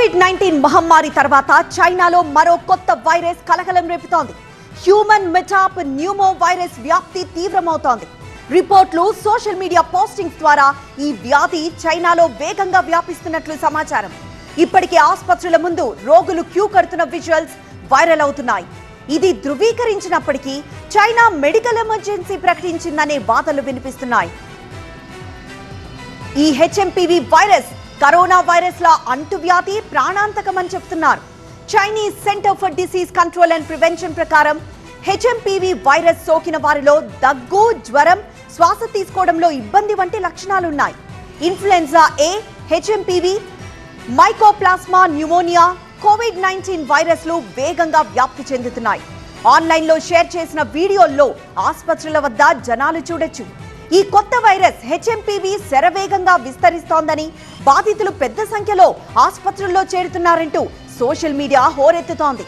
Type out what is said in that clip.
Covid nineteen మహమ్మారి తర్వాత చైనాలో మరో కొత్త వైరస్ కలకలం రేపుతోంది. హ్యూమన్ మెటాప్ న్యూమో వైరస్ వ్యాప్తి తీవ్రమవుతోంది. రిపోర్ట్లు సోషల్ మీడియా పోస్టింగ్స్ ద్వారా ఈ వ్యాధి చైనాలో వేగంగా వ్యాపిస్తున్నట్లు సమాచారం. ఇప్పటికే ఆసుపత్రుల ముందు రోగులు క్యూ కడుతున్న విజువల్స్ వైరల్ అవుతున్నాయి. ఇది ధృవీకరించినప్పటికీ చైనా మెడికల్ ఎమర్జెన్సీ ప్రకటించిందనే వాదనలు వినిపిస్తున్నాయి. ఈ హెచ్ఎంపివి వైరస్ కరోనా వైరస్ ల అంటువ్యాధి ప్రాణాంతకమని చెప్తున్నారు. Chinese centre for disease control and prevention ప్రకారం హెచ్ఎంపివి వైరస్ సోకిన వారిలో దగ్గు జ్వరం శ్వాస తీసుకోవడంలో ఇబ్బంది వంటి లక్షణాలున్నాయి. Influenza A HMPV mycoplasma pneumonia COVID nineteen వైరస్లు వేగంగా వ్యాప్తి చెందుతున్నాయి. ఆన్లైన్లో షేర్ చేసిన వీడియోల్లో ఆసుపత్రుల వద్ద జనాలు చూడొచ్చు. ఈ కొత్త వైరస్ హెచ్ఎంపీవీ శరవేగంగా విస్తరిస్తోందని బాధితులు పెద్ద సంఖ్యలో ఆసుపత్రుల్లో చేరుతున్నారంటూ సోషల్ మీడియా హోరెత్తుతోంది.